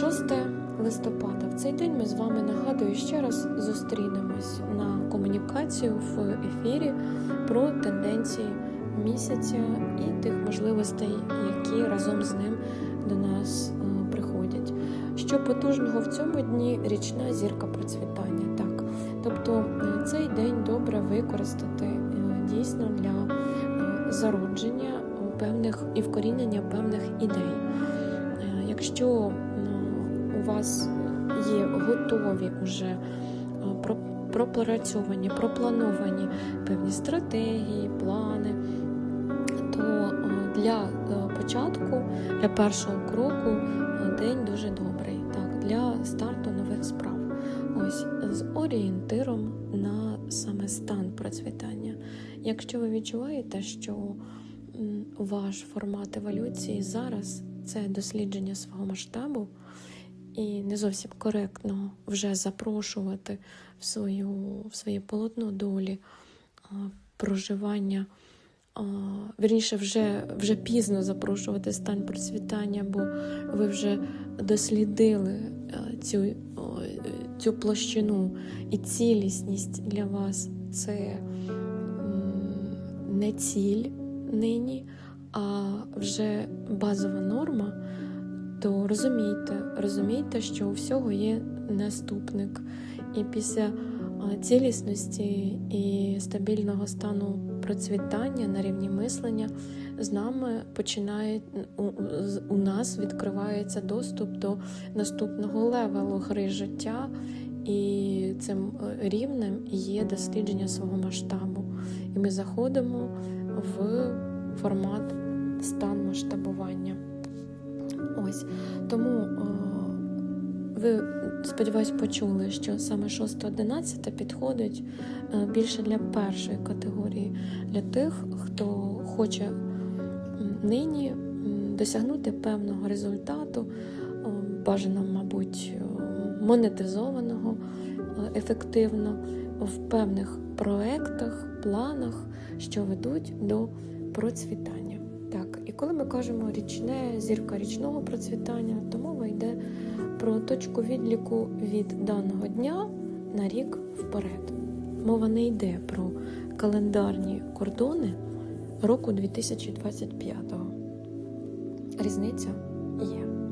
6 листопада. В цей день ми з вами нагадую ще раз зустрінемось на комунікацію в ефірі про тенденції місяця і тих можливостей, які разом з ним до нас е, приходять. Що потужного в цьому дні річна зірка процвітання. Так, тобто е, цей день добре використати е, дійсно для зародження певних і вкорінення певних ідей. Е, Якщо ну, у вас є готові уже е, пропрацьовані, проплановані певні стратегії, плани, то е, для е, початку, для першого кроку е, день дуже добрий, так, для старту нових справ. Ось з орієнтиром на саме стан процвітання. Якщо ви відчуваєте, що ваш формат еволюції зараз це дослідження свого масштабу, і не зовсім коректно вже запрошувати в свою в своє полотно долі проживання. Вірніше, вже, вже пізно запрошувати стан процвітання, бо ви вже дослідили цю, цю площину і цілісність для вас це не ціль нині, а вже базова норма, то розумійте, розумійте, що у всього є наступник. І після цілісності і стабільного стану процвітання на рівні мислення з нами починає у, нас відкривається доступ до наступного левелу гри життя, і цим е, рівнем є дослідження свого масштабу. І ми заходимо в формат стан масштабування. Ось тому е, ви, сподіваюсь, почули, що саме 6-11 підходить е, більше для першої категорії, для тих, хто хоче нині досягнути певного результату, е, бажано, мабуть, монетизованого ефективно в певних проектах, планах, що ведуть до процвітання. І коли ми кажемо річне зірка річного процвітання, то мова йде про точку відліку від даного дня на рік вперед. Мова не йде про календарні кордони року 2025. Різниця є.